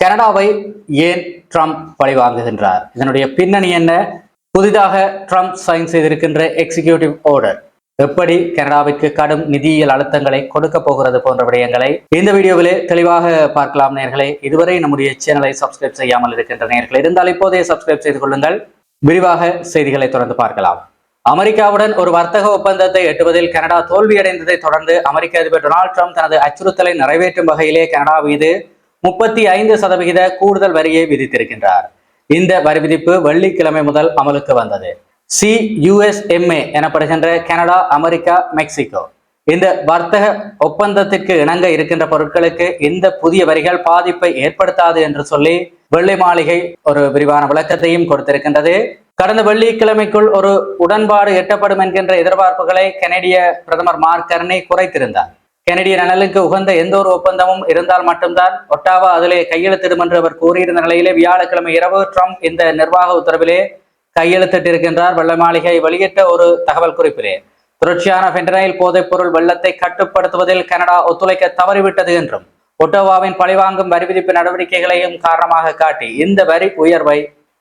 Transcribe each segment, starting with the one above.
கனடாவை ஏன் ட்ரம்ப் பழிவாங்குகின்றார்? இதனுடைய பின்னணி என்ன? புதிதாக ட்ரம்ப் சைன் செய்திருக்கின்ற எக்ஸிகியூட்டிவ் ஆர்டர் எப்படி கனடாவிற்கு கடும் நிதியியல் அழுத்தங்களை கொடுக்க போகிறது போன்ற விடயங்களை இந்த வீடியோவிலே தெளிவாக பார்க்கலாம் நேர்களை. இதுவரை நம்முடைய சேனலை சப்ஸ்கிரைப் செய்யாமல் இருக்கின்ற நேர்கள் இருந்தால் இப்போதே சப்ஸ்கிரைப் செய்து கொள்ளுங்கள். விரிவாக செய்திகளை தொடர்ந்து பார்க்கலாம். அமெரிக்காவுடன் ஒரு வர்த்தக ஒப்பந்தத்தை எட்டுவதில் கனடா தோல்வியடைந்ததை தொடர்ந்து அமெரிக்க அதிபர் டொனால்ட் ட்ரம்ப் தனது அச்சுறுத்தலை நிறைவேற்றும் வகையிலே கனடா மீது முப்பத்தி ஐந்து சதவிகித கூடுதல் வரியை விதித்திருக்கின்றார். இந்த வரி விதிப்பு வெள்ளிக்கிழமை முதல் அமலுக்கு வந்தது. சி யுஎஸ்எம்ஏ எனப்படுகின்ற கனடா அமெரிக்கா மெக்சிகோ. இந்த வர்த்தக ஒப்பந்தத்திற்கு இணங்க இருக்கின்ற பொருட்களுக்கு இந்த புதிய வரிகள் பாதிப்பை ஏற்படுத்தாது என்று சொல்லி வெள்ளை மாளிகை ஒரு விரிவான விளக்கத்தையும் கொடுத்திருக்கின்றது. கடந்த வெள்ளிக்கிழமைக்குள் ஒரு உடன்பாடு எட்டப்படும் என்கின்ற எதிர்பார்ப்புகளை கனடிய பிரதமர் மார்க் கர்னி குறைத்திருந்தார். கனடிய நலனுக்கு உகந்த எந்த ஒரு ஒப்பந்தமும் இருந்தால் மட்டும்தான் ஒட்டாவா அதிலே கையெழுத்திடும் என்று அவர் கூறியிருந்த நிலையிலே வியாழக்கிழமை இரவு ட்ரம்ப் இந்த நிர்வாக உத்தரவிலே கையெழுத்திட்டிருக்கின்றார் வெள்ள மாளிகை வெளியிட்ட ஒரு தகவல் குறிப்பிலே. தொடர்ச்சியான பென்டனைல் போதைப் பொருள் வெள்ளத்தை கட்டுப்படுத்துவதில் கனடா ஒத்துழைக்க தவறிவிட்டது என்றும் ஒட்டோவாவின் பழிவாங்கும் வரி விதிப்பு நடவடிக்கைகளையும் காரணமாக காட்டி இந்த வரி உயர்வை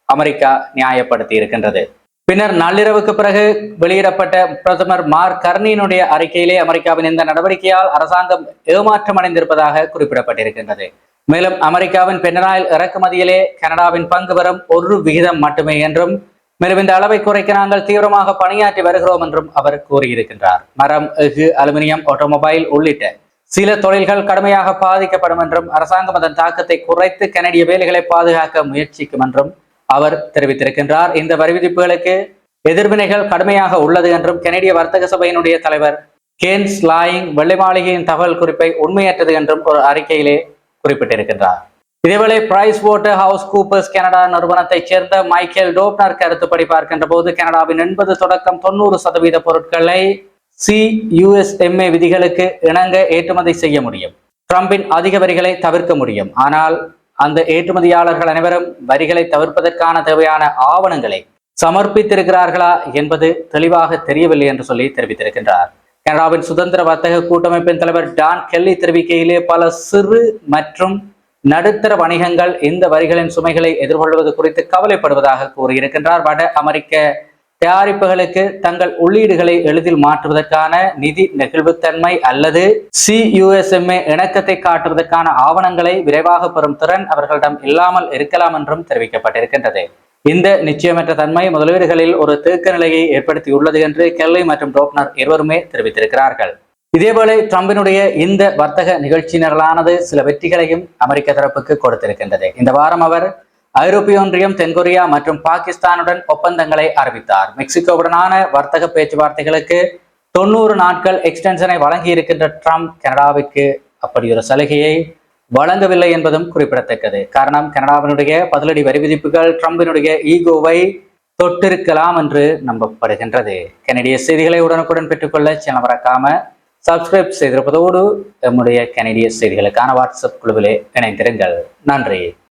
அமெரிக்கா நியாயப்படுத்தி இருக்கின்றது பின்னர் நள்ளிரவுக்கு பிறகு வெளியிடப்பட்ட பிரதமர் மார் கர்னியினுடைய அறிக்கையிலே அமெரிக்காவின் இந்த நடவடிக்கையால் அரசாங்கம் ஏமாற்றம் அடைந்திருப்பதாக குறிப்பிடப்பட்டிருக்கின்றது. மேலும் அமெரிக்காவின் பென்னராயில் இறக்குமதியிலே கனடாவின் பங்கு வரும் ஒரு விகிதம் மட்டுமே என்றும் மேலும் இந்த அளவை குறைக்க நாங்கள் தீவிரமாக பணியாற்றி வருகிறோம் என்றும் அவர் கூறியிருக்கின்றார். மரம் எஃகு அலுமினியம் ஆட்டோமொபைல் உள்ளிட்ட சில தொழில்கள் கடுமையாக பாதிக்கப்படும் என்றும் அரசாங்கம் அதன் தாக்கத்தை குறைத்து கனடிய வேலைகளை பாதுகாக்க முயற்சிக்கும் என்றும் அவர் தெரிவித்திருக்கின்றார். இந்த வரி விதிப்புகளுக்கு எதிர்வினைகள் கடுமையாக உள்ளது என்றும் கனடிய வர்த்தக சபையினுடைய தலைவர் கேன்ஸ் லாயிங் வெள்ளை மாளிகையின் தகவல் குறிப்பை உண்மையற்றது என்றும் ஒரு அறிக்கையிலே குறிப்பிட்டிருக்கின்றார். இதேவேளை Price Waterhouse Coopers Canada நிறுவனத்தைச் சேர்ந்த மைக்கேல் டோப்னர் கருத்துப்படி பார்க்கின்ற போது கனடாவின் எண்பது தொடக்கம் தொண்ணூறு சதவீத பொருட்களை சி யுஎஸ்எம்ஏ விதிகளுக்கு இணங்க ஏற்றுமதி செய்ய முடியும். ட்ரம்பின் அதிக வரிகளை தவிர்க்க முடியும். ஆனால் அந்த ஏற்றுமதியாளர்கள் அனைவரும் வரிகளை தவிர்ப்பதற்கான தேவையான ஆவணங்களை சமர்ப்பித்திருக்கிறார்களா என்பது தெளிவாக தெரியவில்லை என்று சொல்லி தெரிவித்திருக்கின்றார். கனடாவின் சுதந்திர வர்த்தக கூட்டமைப்பின் தலைவர் டான் கெல்லி தெரிவிக்கையிலே பல சிறு மற்றும் நடுத்தர வணிகங்கள் இந்த வரிகளின் சுமைகளை எதிர்கொள்வது குறித்து கவலைப்படுவதாக கூறியிருக்கின்றார். வட அமெரிக்க தயாரிப்புகளுக்கு தங்கள் உள்ளீடுகளை எளிதில் மாற்றுவதற்கான நிதி நெகிழ்வுத்தன்மை அல்லது சியுஎஸ்எம்ஏ இணக்கத்தை காட்டுவதற்கான ஆவணங்களை விரைவாக பெறும் திறன் அவர்களிடம் இல்லாமல் இருக்கலாம் என்றும் தெரிவிக்கப்பட்டிருக்கின்றது. இந்த நிச்சயமற்ற தன்மை முதலீடுகளில் ஒரு தேக்க நிலையை ஏற்படுத்தியுள்ளது என்று கெல்லை மற்றும் டோப்னர் இருவருமே தெரிவித்திருக்கிறார்கள். இதேபோல ட்ரம்பினுடைய இந்த வர்த்தக நிகழ்ச்சி நிரலானது சில வெற்றிகளையும் அமெரிக்க தரப்புக்கு கொடுத்திருக்கின்றது. இந்த வாரம் அவர் ஐரோப்பிய ஒன்றியம் தென்கொரியா மற்றும் பாகிஸ்தானுடன் ஒப்பந்தங்களை அறிவித்தார். மெக்சிகோவுடனான வர்த்தக பேச்சுவார்த்தைகளுக்கு தொண்ணூறு நாட்கள் எக்ஸ்டென்ஷனை வழங்கி இருக்கின்ற ட்ரம்ப் கனடாவிற்கு அப்படி ஒரு சலுகையை வழங்கவில்லை என்பதும் குறிப்பிடத்தக்கது. காரணம் கனடாவினுடைய பதிலடி வரி விதிப்புகள் ட்ரம்பினுடைய ஈகோவை தொட்டிருக்கலாம் என்று நம்பப்படுகின்றது. கனடிய செய்திகளை உடனுக்குடன் பெற்றுக்கொள்ள சேனல் மறக்காம சப்ஸ்கிரைப் செய்திருப்பதோடு நம்முடைய கனடிய செய்திகளுக்கான வாட்ஸ்அப் குழுவிலே இணைந்திருங்கள். நன்றி.